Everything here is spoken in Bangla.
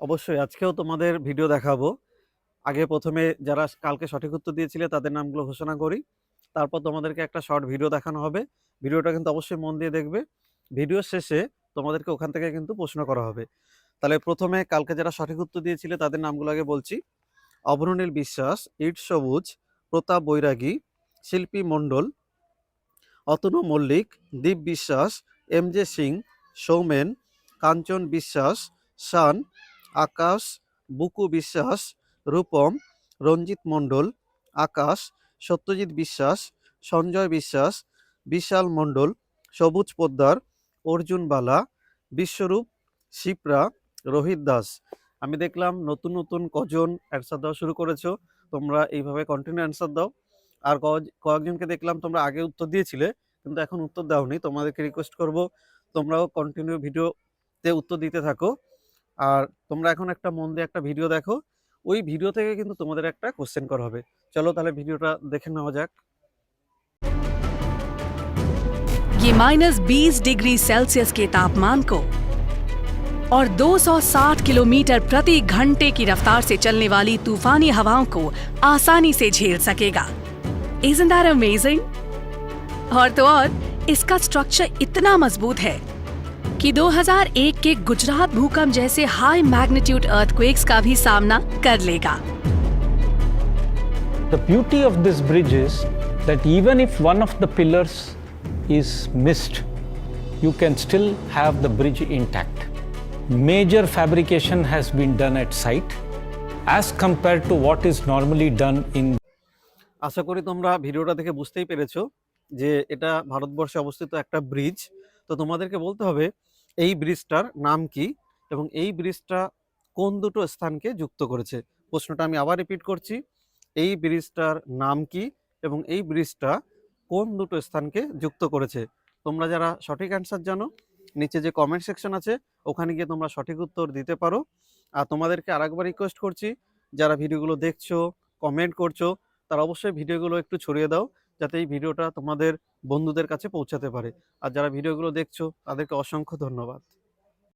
অবশ্যই আজকেও তোমাদের ভিডিও দেখাবো। আগে প্রথমে যারা কালকে সঠিক উত্তর দিয়েছিলে তাদের নামগুলো ঘোষণা করি। তারপর তোমাদেরকে একটা শর্ট ভিডিও দেখানো হবে। ভিডিওটা কিন্তু অবশ্যই মন দিয়ে দেখবে। ভিডিও শেষে তোমাদেরকে ওখান থেকে কিন্তু প্রশ্ন করা হবে। তাহলে প্রথমে কালকে যারা সঠিক উত্তর দিয়েছিলে তাদের নামগুলো আগে বলছি। অভ্রনীল বিশ্বাস, ইট সবুজ, প্রতাপ বৈরাগী, শিল্পী মণ্ডল, অতনু মল্লিক, দীপ বিশ্বাস, এম জে সিং, সৌমেন, কাঞ্চন বিশ্বাস, শান, আকাশ, বুকু বিশ্বাস, রূপম, রঞ্জিত মণ্ডল, আকাশ, সত্যজিৎ বিশ্বাস, সঞ্জয় বিশ্বাস, বিশাল মণ্ডল, সবুজ পোদ্দার, অর্জুন বালা, বিশ্বরূপ, শিপ্রা, রোহিত দাস। আমি দেখলাম নতুন, নতুন কজন অ্যান্সার দেওয়া শুরু করেছ। তোমরা এইভাবে কন্টিনিউ অ্যান্সার দাও। আর কয়েকজনকে দেখলাম তোমরা আগে উত্তর দিয়েছিলে কিন্তু এখন উত্তর দাওনি। তোমাদেরকে রিকোয়েস্ট করব তোমরাও কন্টিনিউ ভিডিওতে উত্তর দিতে থাকো। আর তোমরা এখন একটা মন দিয়ে একটা ভিডিও দেখো। ওই ভিডিও থেকে কিন্তু তোমাদের একটা কোয়েশ্চেন করা হবে। চলো তাহলে ভিডিওটা দেখে নেওয়া যাক। ये माइनस 20 डिग्री सेल्सियस के तापमान को और 260 किलोमीटर प्रति घंटे की रफ्तार से चलने वाली तूफानी हवाओं को आसानी से झेल सकेगा Isn't that amazing? और तो और इसका स्ट्रक्चर इतना मजबूत है कि 2001 के गुजरात भूकंप जैसे हाई मैग्नीट्यूड अर्थक्वेक्स का भी सामना कर लेगा The beauty of this bridge is that even if one of the pillars is missed, you can still have the bridge intact. Major fabrication has been done at site as compared to what is normally done in আশা করি তোমরা ভিডিওটা দেখে বুঝতেই পেরেছো যে এটা ভারতবর্ষে অবস্থিত একটা ব্রিজ। তো তোমাদেরকে বলতে হবে এই ব্রিজটার নাম কি এবং এই ব্রিজটা কোন দুটো স্থানকে যুক্ত করেছে? প্রশ্নটা আমি আবার রিপিট করছি। এই ব্রিজটার নাম কি এবং এই ব্রিজটা কোন দুটো স্থানকে যুক্ত করেছে? তোমরা যারা সঠিক অ্যান্সার জানো নিচে যে কমেন্ট সেকশন আছে ওখানে গিয়ে তোমরা সঠিক উত্তর দিতে পারো। আর তোমাদেরকে আরেকবার রিকোয়েস্ট করছি যারা ভিডিওগুলো দেখছ, কমেন্ট করছ তারা অবশ্যই ভিডিওগুলো একটু ছড়িয়ে দাও যাতে এই ভিডিওটা তোমাদের বন্ধুদের কাছে পৌঁছাতে পারে। আর যারা ভিডিওগুলো দেখছ, তাদেরকে অসংখ্য ধন্যবাদ।